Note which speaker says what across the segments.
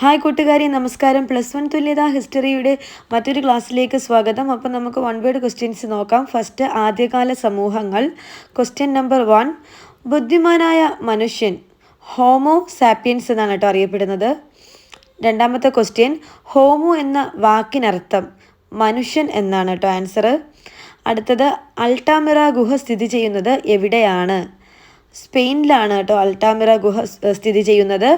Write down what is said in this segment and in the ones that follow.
Speaker 1: Hi കൂട്ടുകാരി നമസ്കാരം. Plus one തുല്യത ഹിസ്റ്ററിയുടെ മറ്റൊരു ക്ലാസ്സിലേക്ക് സ്വാഗതം. അപ്പം നമുക്ക് വൺ വേർഡ് ക്വസ്റ്റ്യൻസ് നോക്കാം. ഫസ്റ്റ് ആദ്യകാല സമൂഹങ്ങൾ. ക്വസ്റ്റ്യൻ നമ്പർ വൺ ബുദ്ധിമാനായ മനുഷ്യൻ ഹോമോ സാപ്പിയൻസ് എന്നാണ് കേട്ടോ അറിയപ്പെടുന്നത്. രണ്ടാമത്തെ ക്വസ്റ്റ്യൻ ഹോമോ എന്ന വാക്കിനർത്ഥം മനുഷ്യൻ എന്നാണ് കേട്ടോ ആൻസർ അടുത്തത് അൾട്ടാമിറ ഗുഹ സ്ഥിതി ചെയ്യുന്നത് എവിടെയാണ്? സ്പെയിനിലാണ് കേട്ടോ അൾട്ടാമിറ ഗുഹ സ്ഥിതി ചെയ്യുന്നത്.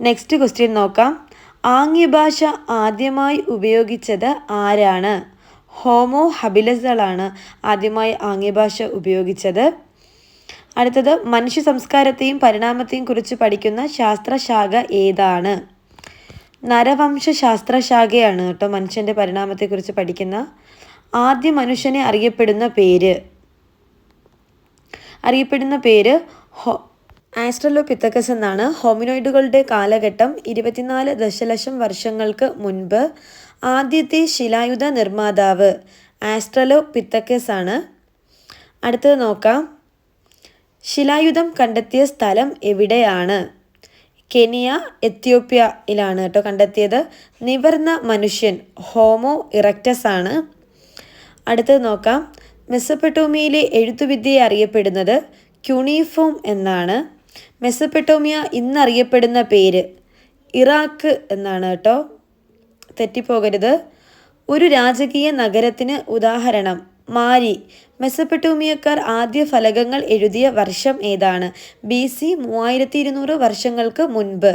Speaker 1: നെക്സ്റ്റ് ക്വസ്റ്റ്യൻ നോക്കാം. ആംഗ്യഭാഷ ആദ്യമായി ഉപയോഗിച്ചത് ആരാണ്? ഹോമോ ഹബിലസുകളാണ് ആദ്യമായി ആംഗ്യഭാഷ ഉപയോഗിച്ചത്. അടുത്തത് മനുഷ്യ സംസ്കാരത്തെയും പരിണാമത്തെയും കുറിച്ച് പഠിക്കുന്ന ശാസ്ത്രശാഖ ഏതാണ്? നരവംശ ശാസ്ത്രശാഖയാണ് കേട്ടോ മനുഷ്യന്റെ പരിണാമത്തെക്കുറിച്ച് പഠിക്കുന്ന. ആദ്യ മനുഷ്യനെ അറിയപ്പെടുന്ന പേര്. അറിയപ്പെടുന്ന പേര് ഹോ ആസ്ട്രലോപിത്തക്കസ് എന്നാണ് ഹോമിനോയിഡുകളുടെ കാലഘട്ടം ഇരുപത്തിനാല് ദശലക്ഷം വർഷങ്ങൾക്ക് മുൻപ് ആദ്യത്തെ ശിലായുധ നിർമ്മാതാവ് ആസ്ട്രലോപിത്തക്കസ് ആണ് അടുത്തത് നോക്കാം. ശിലായുധം കണ്ടെത്തിയ സ്ഥലം എവിടെയാണ്? കെനിയ എത്യോപ്യയിലാണ് കേട്ടോ കണ്ടെത്തിയത്. നിവർന്ന മനുഷ്യൻ ഹോമോ ഇറക്റ്റസ് ആണ് അടുത്തത് നോക്കാം. മെസ്സപ്പെട്ടോമിയയിലെ എഴുത്തുവിദ്യയെ അറിയപ്പെടുന്നത് ക്യൂണിഫോം എന്നാണ്. മെസ്സപ്പെട്ടോമിയ ഇന്നറിയപ്പെടുന്ന പേര് ഇറാഖ് എന്നാണ് കേട്ടോ. തെറ്റിപ്പോകരുത്. ഒരു രാജകീയ നഗരത്തിന് ഉദാഹരണം മാരി. മെസ്സപ്പെട്ടോമിയക്കാർ ആദ്യ ഫലകങ്ങൾ എഴുതിയ വർഷം ഏതാണ്? ബി സി മൂവായിരത്തി ഇരുന്നൂറ് വർഷങ്ങൾക്ക് മുൻപ്.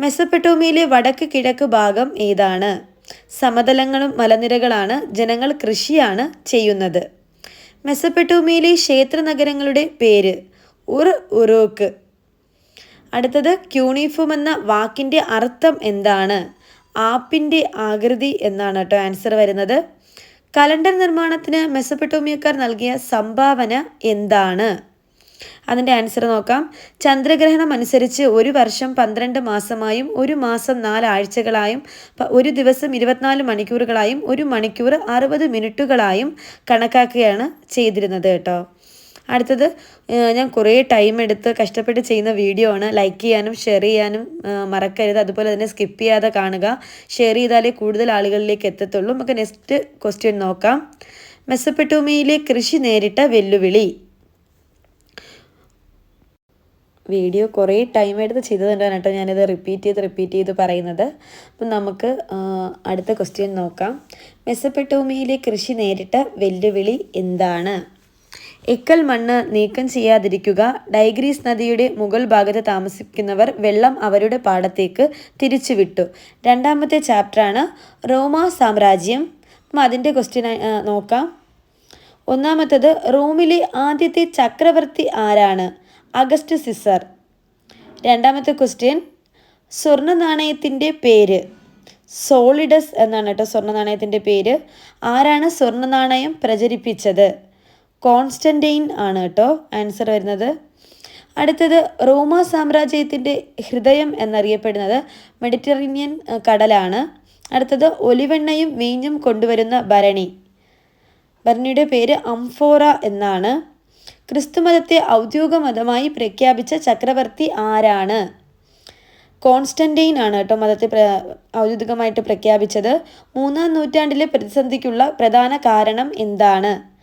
Speaker 1: മെസ്സപ്പെട്ടോമിയയിലെ വടക്ക് കിഴക്ക് ഭാഗം ഏതാണ്? സമതലങ്ങളും മലനിരകളാണ് ജനങ്ങൾ കൃഷിയാണ് ചെയ്യുന്നത്. മെസ്സപ്പെട്ടോമിയയിലെ ക്ഷേത്ര നഗരങ്ങളുടെ പേര് ഉർ ഉറൂക്ക്. അടുത്തത് ക്യൂണിഫോം എന്ന വാക്കിന്റെ അർത്ഥം എന്താണ്? ആപ്പിന്റെ ആകൃതി എന്നാണ് കേട്ടോ ആൻസർ വരുന്നത്. കലണ്ടർ നിർമ്മാണത്തിന് മെസ്സപ്പെട്ടോമിയക്കാർ നൽകിയ സംഭാവന എന്താണ്? അതിന്റെ ആൻസർ നോക്കാം. ചന്ദ്രഗ്രഹണം അനുസരിച്ച് ഒരു വർഷം പന്ത്രണ്ട് മാസമായും ഒരു മാസം നാലാഴ്ചകളായും ഒരു ദിവസം ഇരുപത്തിനാല് മണിക്കൂറുകളായും ഒരു മണിക്കൂർ അറുപത് മിനിറ്റുകളായും കണക്കാക്കുകയാണ് ചെയ്തിരുന്നത് കേട്ടോ. അടുത്തത് ഞാൻ കുറേ ടൈം എടുത്ത് കഷ്ടപ്പെട്ട് ചെയ്യുന്ന വീഡിയോ ആണ്. ലൈക്ക് ചെയ്യാനും ഷെയർ ചെയ്യാനും മറക്കരുത്. അതുപോലെ തന്നെ സ്കിപ്പ് ചെയ്യാതെ കാണുക. ഷെയർ ചെയ്താലേ കൂടുതൽ ആളുകളിലേക്ക് എത്തത്തുള്ളൂ. നമുക്ക് നെക്സ്റ്റ് ക്വസ്റ്റ്യൻ നോക്കാം. മെസ്സപ്പെട്ടോമിയയിലെ കൃഷി നേരിട്ട വെല്ലുവിളി. വീഡിയോ കുറേ ടൈം എടുത്ത് ചെയ്തതുകൊണ്ടാണ് കേട്ടോ ഞാനിത് റിപ്പീറ്റ് ചെയ്ത് റിപ്പീറ്റ് ചെയ്ത് പറയുന്നത്. അപ്പം നമുക്ക് അടുത്ത ക്വസ്റ്റ്യൻ നോക്കാം. മെസ്സപ്പെട്ടോമിയയിലെ കൃഷി നേരിട്ട വെല്ലുവിളി എന്താണ്? എക്കൽ മണ്ണ് നീക്കം ചെയ്യാതിരിക്കുക. ഡൈഗ്രീസ് നദിയുടെ മുകൾ ഭാഗത്ത് താമസിക്കുന്നവർ വെള്ളം അവരുടെ പാടത്തേക്ക് തിരിച്ചുവിട്ടു. രണ്ടാമത്തെ ചാപ്റ്ററാണ് റോമ സാമ്രാജ്യം. അതിന്റെ ക്വസ്റ്റ്യൻ നോക്കാം. ഒന്നാമത്തത് റോമിലെ ആദ്യത്തെ ചക്രവർത്തി ആരാണ്? August scissor. രണ്ടാമത്തെ ക്വസ്റ്റ്യൻ സ്വർണ നാണയത്തിന്റെ പേര്. സോളിഡസ് എന്നാണ് കേട്ടോ സ്വർണ നാണയത്തിന്റെ പേര്. ആരാണ് സ്വർണ നാണയം പ്രചരിപ്പിച്ചത്? കോൺസ്റ്റന്റൈൻ ആണ് കേട്ടോ ആൻസർ വരുന്നത്. അടുത്തത് റോമ സാമ്രാജ്യത്തിന്റെ ഹൃദയം എന്നറിയപ്പെടുന്നത് മെഡിറ്ററേനിയൻ കടലാണ്. അടുത്തത് ഒലിവെണ്ണയും വീഞ്ഞും കൊണ്ടുവരുന്ന ഭരണി. ഭരണിയുടെ പേര് അംഫോറ എന്നാണ്. ക്രിസ്തുമതത്തെ ഔദ്യോഗിക മതമായി പ്രഖ്യാപിച്ച ചക്രവർത്തി ആരാണ്? കോൺസ്റ്റന്റൈൻ ആണ് കേട്ടോ മതത്തെ ഔദ്യോഗികമായിട്ട് പ്രഖ്യാപിച്ചത്. മൂന്നാം നൂറ്റാണ്ടിലെ പ്രതിസന്ധിക്കുള്ള പ്രധാന കാരണം എന്താണ്?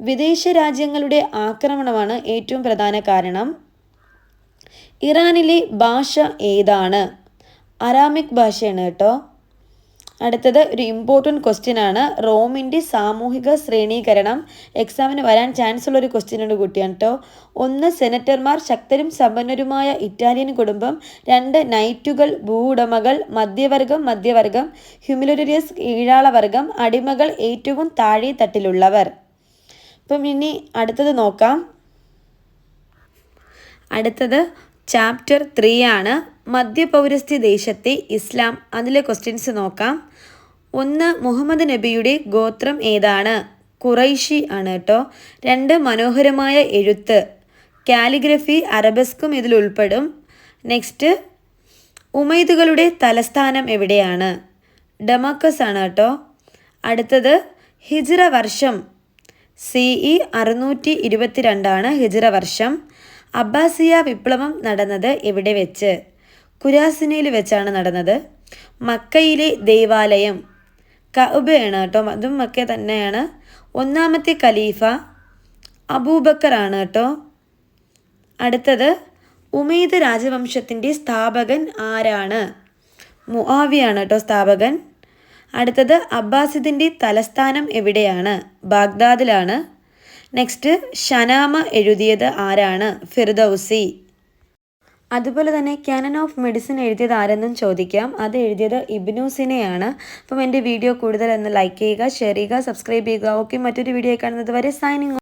Speaker 1: വിദേശ രാജ്യങ്ങളുടെ ആക്രമണമാണ് ഏറ്റവും പ്രധാന കാരണം. ഇറാനിലെ ഭാഷ ഏതാണ്? അറാമിക് ഭാഷയാണ് കേട്ടോ. അടുത്തത് ഒരു ഇമ്പോർട്ടന്റ് ക്വസ്റ്റ്യൻ ആണ്. റോമിന്റെ സാമൂഹിക ശ്രേണീകരണം എക്സാമിന് വരാൻ ചാൻസ് ഉള്ള ഒരു ക്വസ്റ്റ്യൻ ഉണ്ട് കുട്ടിയാണ് കേട്ടോ. ഒന്ന് സെനറ്റർമാർ ശക്തരും സമ്പന്നരുമായ ഇറ്റാലിയൻ കുടുംബം. രണ്ട് നൈറ്റുകൾ ഭൂവുടമകൾ മധ്യവർഗം മധ്യവർഗം ഹ്യൂമിലോരിയസ് ഈഴാളവർഗം അടിമകൾ ഏറ്റവും താഴെ തട്ടിലുള്ളവർ. അപ്പം ഇനി അടുത്തത് നോക്കാം. അടുത്തത് ചാപ്റ്റർ ത്രീ ആണ്. മധ്യപൗരസ്ഥി ദേശത്തെ ഇസ്ലാം അതിലെ ക്വസ്റ്റ്യൻസ് നോക്കാം. ഒന്ന് മുഹമ്മദ് നബിയുടെ ഗോത്രം ഏതാണ്? കുറൈഷി ആണ് കേട്ടോ. രണ്ട് മനോഹരമായ എഴുത്ത്. കാലിഗ്രഫി അറബസ്കും ഇതിൽ ഉൾപ്പെടും. നെക്സ്റ്റ് ഉമൈദുകളുടെ തലസ്ഥാനം എവിടെയാണ്? ഡമക്കസ് ആണ് കേട്ടോ. അടുത്തത് ഹിജ്റ വർഷം സി ഇ അറുന്നൂറ്റി ഇരുപത്തിരണ്ടാണ് ഹിജ്റ വർഷം. അബ്ബാസിയ വിപ്ലവം നടന്നത് എവിടെ വെച്ച്? കുരാസിനയിൽ വെച്ചാണ് നടന്നത്. മക്കയിലെ ദൈവാലയം. കഅബയാണ് കേട്ടോ. അതും മക്ക തന്നെയാണ്. ഒന്നാമത്തെ ഖലീഫ അബൂബക്കറാണ് കേട്ടോ. അടുത്തത് ഉമൈദ് രാജവംശത്തിന്റെ സ്ഥാപകൻ ആരാണ്? മുആവിയാണ് കേട്ടോ സ്ഥാപകൻ. അടുത്തത് അബ്ബാസിദിന്റെ തലസ്ഥാനം എവിടെയാണ്? ബാഗ്ദാദിലാണ്. നെക്സ്റ്റ് ഷനാമ എഴുതിയത് ആരാണ്? ഫിർദൌസി. അതുപോലെ തന്നെ ക്യാനൻ ഓഫ് മെഡിസിൻ എഴുതിയത് ആരെന്നും ചോദിക്കാം. അത് എഴുതിയത് ഇബ്നൂസിനെയാണ് അപ്പം എന്റെ വീഡിയോ കൂടുതൽ ഒന്ന് ലൈക്ക് ചെയ്യുക ഷെയർ ചെയ്യുക സബ്സ്ക്രൈബ് ചെയ്യുക. ഓക്കെ മറ്റൊരു വീഡിയോ കാണുന്നത് വരെ സൈനിങ്